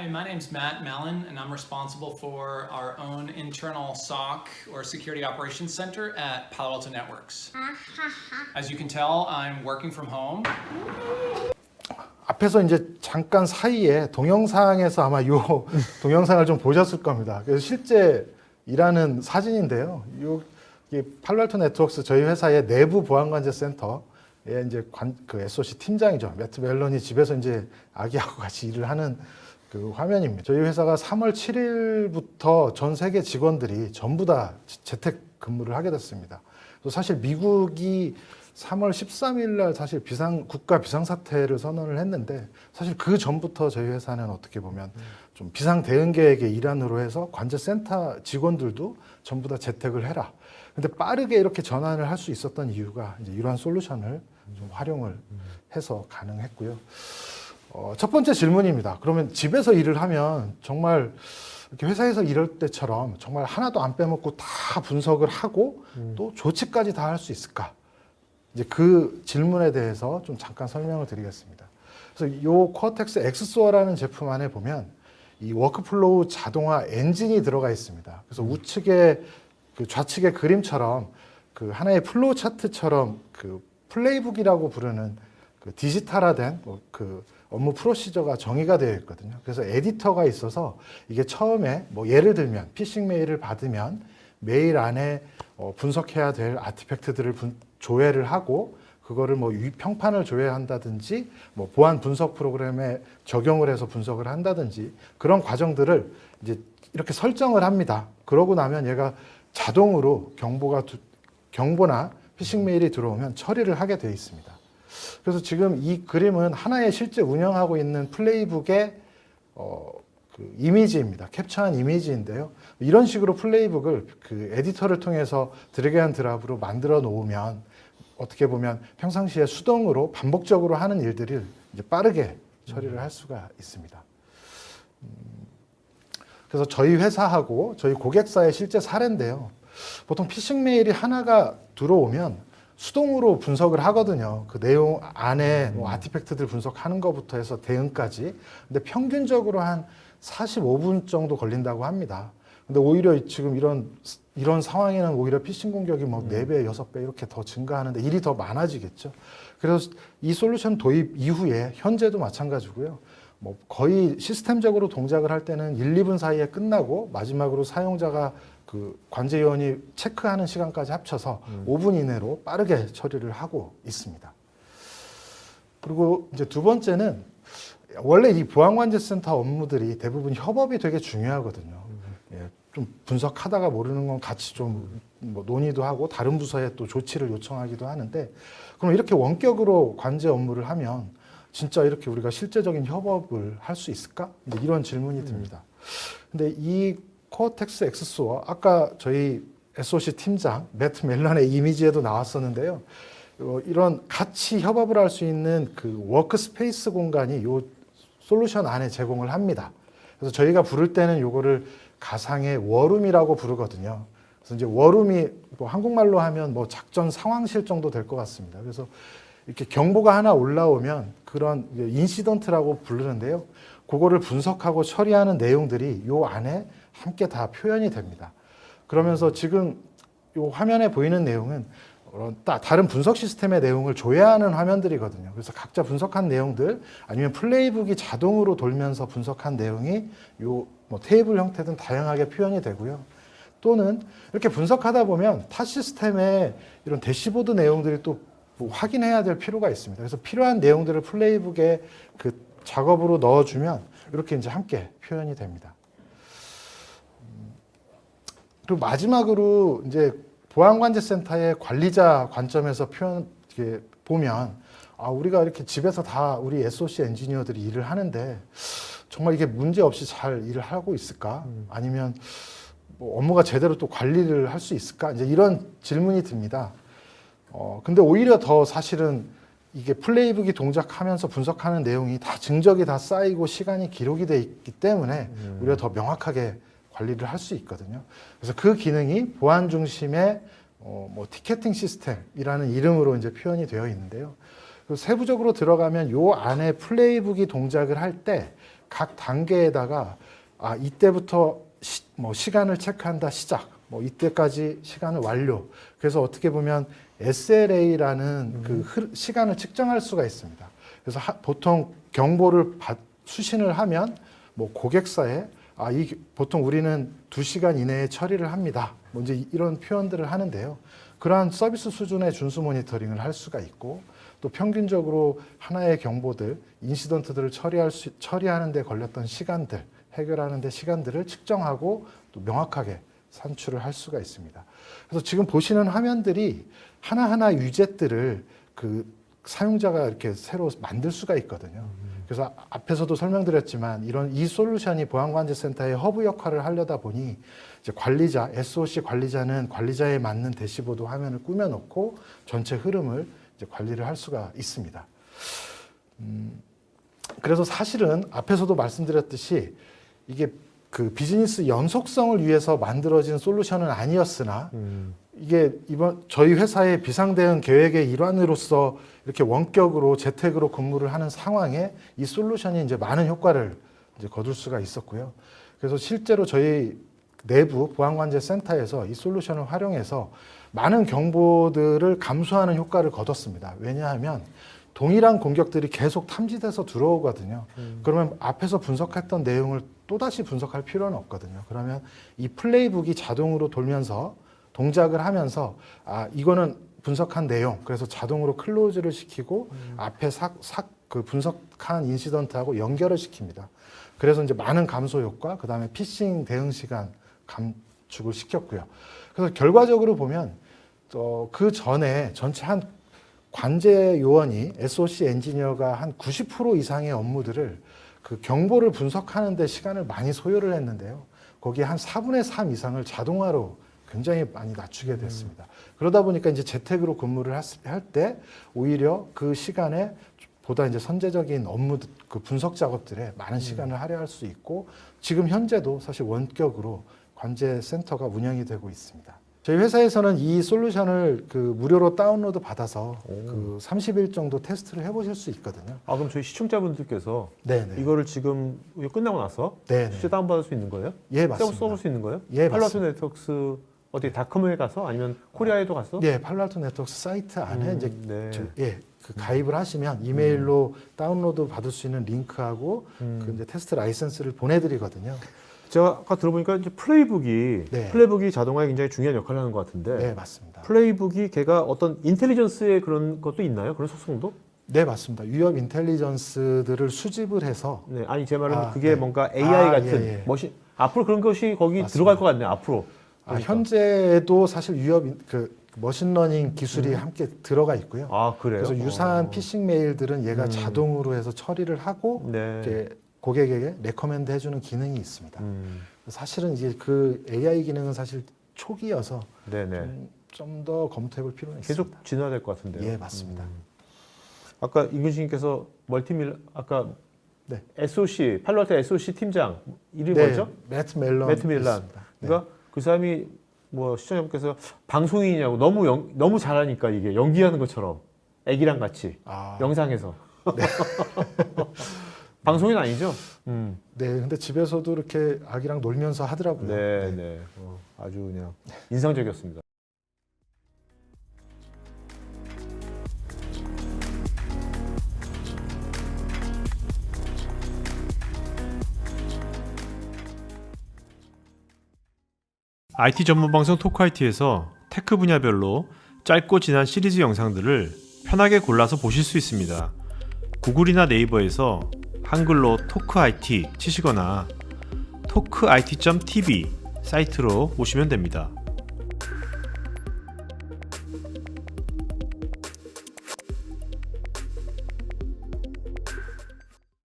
Hi, my name's Matt Mallon, and I'm responsible for our own internal SOC or Security Operations Center at Palo Alto Networks. As you can tell, I'm working from home. 앞에서 이제 잠깐 사이에 동영상에서 아마 요 동영상을 좀 보셨을 겁니다. 그래서 실제 일하는 사진인데요. 요 팔로알토 네트워크스 저희 회사의 내부 보안관제 센터에 이제 관, 그 SOC 팀장이죠. 매트 멜런이 집에서 이제 아기하고 같이 일을 하는 그 화면입니다. 저희 회사가 3월 7일부터 전 세계 직원들이 전부 다 재택 근무를 하게 됐습니다. 사실 미국이 3월 13일 날 사실 비상 국가 비상 사태를 선언을 했는데 사실 그 전부터 저희 회사는 어떻게 보면 좀 비상 대응 계획의 일환으로 해서 관제 센터 직원들도 전부 다 재택을 해라. 근데 빠르게 이렇게 전환을 할 수 있었던 이유가 이제 이러한 솔루션을 좀 활용을 해서 가능했고요. 어, 첫 번째 질문입니다. 그러면 집에서 일을 하면 정말 이렇게 회사에서 일할 때처럼 정말 하나도 안 빼먹고 다 분석을 하고 또 조치까지 다 할 수 있을까? 이제 그 질문에 대해서 좀 잠깐 설명을 드리겠습니다. 그래서 요 코어텍스 엑스소어라는 제품 안에 보면 이 워크플로우 자동화 엔진이 들어가 있습니다. 그래서 우측에 그 좌측의 그림처럼 그 하나의 플로우 차트처럼 그 플레이북이라고 부르는 그 디지털화된 뭐 그 업무 프로시저가 정의가 되어 있거든요. 그래서 에디터가 있어서 이게 처음에 뭐 예를 들면 피싱 메일을 받으면 메일 안에 어 분석해야 될 아티팩트들을 분- 조회를 하고 그거를 뭐 유- 평판을 조회한다든지 뭐 보안 분석 프로그램에 적용을 해서 분석을 한다든지 그런 과정들을 이제 이렇게 설정을 합니다. 그러고 나면 얘가 자동으로 경보가 두- 경보나 피싱 메일이 들어오면 처리를 하게 되어 있습니다. 그래서 지금 이 그림은 하나의 실제 운영하고 있는 플레이북의 어, 그 이미지입니다. 캡처한 이미지인데요. 이런 식으로 플레이북을 그 에디터를 통해서 드래그앤 드랍으로 만들어 놓으면 어떻게 보면 평상시에 수동으로 반복적으로 하는 일들을 이제 빠르게 처리를 할 수가 있습니다. 음, 그래서 저희 회사하고 저희 고객사의 실제 사례인데요. 보통 피싱 메일이 하나가 들어오면 수동으로 분석을 하거든요. 그 내용 안에 뭐 아티팩트들 분석하는 것부터 해서 대응까지. 근데 평균적으로 한 45분 정도 걸린다고 합니다. 근데 오히려 지금 이런 이런 상황에는 오히려 피싱 공격이 뭐 4배, 6배 이렇게 더 증가하는데 일이 더 많아지겠죠. 그래서 이 솔루션 도입 이후에 현재도 마찬가지고요. 뭐 거의 시스템적으로 동작을 할 때는 1, 2분 사이에 끝나고 마지막으로 사용자가 그 관제 요원이 체크하는 시간까지 합쳐서 5분 이내로 빠르게 처리를 하고 있습니다. 그리고 이제 두 번째는 원래 이 보안관제센터 업무들이 대부분 협업이 되게 중요하거든요. 예, 좀 분석하다가 모르는 건 같이 좀 뭐 논의도 하고 다른 부서에 또 조치를 요청하기도 하는데 그럼 이렇게 원격으로 관제 업무를 하면 진짜 이렇게 우리가 실제적인 협업을 할 수 있을까? 이런 질문이 듭니다. 근데 이 코어텍스 엑스소어 아까 저희 SOC 팀장 매트 멜런의 이미지에도 나왔었는데요. 어, 이런 같이 협업을 할 수 있는 그 워크스페이스 공간이 요 솔루션 안에 제공을 합니다. 그래서 저희가 부를 때는 요거를 가상의 워룸이라고 부르거든요. 그래서 이제 워룸이 뭐 한국말로 하면 뭐 작전 상황실 정도 될 것 같습니다. 그래서 이렇게 경보가 하나 올라오면 그런 인시던트라고 부르는데요. 그거를 분석하고 처리하는 내용들이 요 안에 함께 다 표현이 됩니다. 그러면서 지금 요 화면에 보이는 내용은 다른 분석 시스템의 내용을 조회하는 화면들이거든요. 그래서 각자 분석한 내용들 아니면 플레이북이 자동으로 돌면서 분석한 내용이 요 뭐 테이블 형태든 다양하게 표현이 되고요. 또는 이렇게 분석하다 보면 타 시스템의 이런 대시보드 내용들이 또 뭐 확인해야 될 필요가 있습니다. 그래서 필요한 내용들을 플레이북에 그 작업으로 넣어주면 이렇게 이제 함께 표현이 됩니다. 그리고 마지막으로 이제 보안관제센터의 관리자 관점에서 표현 이렇게 보면 아 우리가 이렇게 집에서 다 우리 SOC 엔지니어들이 일을 하는데 정말 이게 문제 없이 잘 일을 하고 있을까? 아니면 뭐 업무가 제대로 또 관리를 할 수 있을까? 이제 이런 질문이 듭니다. 어 근데 오히려 더 사실은 이게 플레이북이 동작하면서 분석하는 내용이 다 증적이 다 쌓이고 시간이 기록이 돼 있기 때문에 우리가 더 명확하게 관리를 할 수 있거든요. 그래서 그 기능이 보안 중심의 어, 뭐 티켓팅 시스템이라는 이름으로 이제 표현이 되어 있는데요. 세부적으로 들어가면 요 안에 플레이북이 동작을 할 때 각 단계에다가 아 이때부터 시, 뭐 시간을 체크한다 시작 뭐 이때까지 시간을 완료 그래서 어떻게 보면 SLA라는 그 흐- 시간을 측정할 수가 있습니다. 그래서 하- 보통 경보를 받- 수신을 하면 뭐 고객사에 아, 이 보통 우리는 두 시간 이내에 처리를 합니다. 뭐 이제 이런 표현들을 하는데요. 그러한 서비스 수준의 준수 모니터링을 할 수가 있고 또 평균적으로 하나의 경보들, 인시던트들을 처리할 수, 처리하는 데 걸렸던 시간들, 해결하는 데 시간들을 측정하고 또 명확하게 산출을 할 수가 있습니다. 그래서 지금 보시는 화면들이 하나하나 위젯들을 그 사용자가 이렇게 새로 만들 수가 있거든요. 그래서 앞에서도 설명드렸지만 이런 이 솔루션이 보안관제센터의 허브 역할을 하려다 보니 이제 관리자, SOC 관리자는 관리자에 맞는 대시보드 화면을 꾸며놓고 전체 흐름을 이제 관리를 할 수가 있습니다. 음, 그래서 사실은 앞에서도 말씀드렸듯이 이게 그 비즈니스 연속성을 위해서 만들어진 솔루션은 아니었으나 음. 이게 이번 저희 회사의 비상대응 계획의 일환으로서 이렇게 원격으로 재택으로 근무를 하는 상황에 이 솔루션이 이제 많은 효과를 이제 거둘 수가 있었고요. 그래서 실제로 저희 내부 보안관제 센터에서 이 솔루션을 활용해서 많은 경보들을 감소하는 효과를 거뒀습니다. 왜냐하면 동일한 공격들이 계속 탐지돼서 들어오거든요. 그러면 앞에서 분석했던 내용을 또다시 분석할 필요는 없거든요. 그러면 이 플레이북이 자동으로 돌면서 동작을 하면서 아 이거는 분석한 내용 그래서 자동으로 클로즈를 시키고 앞에 삭 삭 그 분석한 인시던트하고 연결을 시킵니다. 그래서 이제 많은 감소 효과 그 다음에 피싱 대응 시간 감축을 시켰고요. 그래서 결과적으로 보면 어, 그 전에 전체 한 관제 요원이 SOC 엔지니어가 한 90% 이상의 업무들을 그 경보를 분석하는 데 시간을 많이 소요를 했는데요. 거기에 한 4분의 3 이상을 자동화로 굉장히 많이 낮추게 됐습니다. 그러다 보니까 이제 재택으로 근무를 할 때 오히려 그 시간에 보다 이제 선제적인 업무 그 분석 작업들에 많은 시간을 할애할 수 있고 지금 현재도 사실 원격으로 관제 센터가 운영이 되고 있습니다. 저희 회사에서는 이 솔루션을 그 무료로 다운로드 받아서 그 30일 정도 테스트를 해보실 수 있거든요. 아 그럼 저희 시청자분들께서 네네. 이거를 지금 이거 끝나고 나서 네네. 실제 다운 받을 수 있는 거예요? 예, 맞습니다. 써볼 수 있는 거예요? 예, 팔로아토 맞습니다. 네트워크스 어디 닷컴에 가서 아니면 코리아에도 가서? 예, 팔로알토 네트워크 사이트 안에 음, 이제 네. 저- 예, 그 가입을 하시면 이메일로 다운로드 받을 수 있는 링크하고 음. 그 이제 테스트 라이센스를 보내드리거든요. 제가 아까 들어보니까 이제 플레이북이 네. 플레이북이 자동화에 굉장히 중요한 역할을 하는 것 같은데 네, 맞습니다. 플레이북이 걔가 어떤 인텔리전스의 그런 것도 있나요? 그런 속성도? 네, 맞습니다. 위협 인텔리전스들을 수집을 해서 네, 아니 제 말은 아, 그게 네. 뭔가 AI 아, 같은 예, 예. 머신 앞으로 그런 것이 거기 맞습니다. 들어갈 것 같네요. 앞으로. 아, 그러니까. 현재도 사실 위협 인- 그 머신러닝 기술이 함께 들어가 있고요. 아 그래요? 그래서 유사한 어. 피싱 메일들은 얘가 음. 자동으로 해서 처리를 하고 네. 이렇게 고객에게 레커멘드 해주는 기능이 있습니다. 음, 사실은 이제 그 AI 기능은 사실 초기여서. 좀 더 검토해볼 필요는 계속 있습니다. 진화될 것 같은데요. 예, 맞습니다. 음. 아까 임근신님께서 멀티밀 아까 네. SOC 팔로알토 SOC 팀장 이름이 네, 뭐죠? 매트 멜런. 매트 밀란. 있습니다. 네. 그러니까 그 사람이 뭐 시청자분께서 방송인이냐고 너무 연, 너무 잘하니까 이게 연기하는 것처럼 애기랑 같이 아, 영상에서 방송인 아니죠? 음. 네, 근데 집에서도 이렇게 아기랑 놀면서 하더라고요. 네, 네. 어, 아주 그냥 인상적이었습니다. IT 전문 방송 토크IT에서 테크 분야별로 짧고 진한 시리즈 영상들을 편하게 골라서 보실 수 있습니다. 구글이나 네이버에서 한글로 토크IT 치시거나 토크IT.tv 사이트로 오시면 됩니다.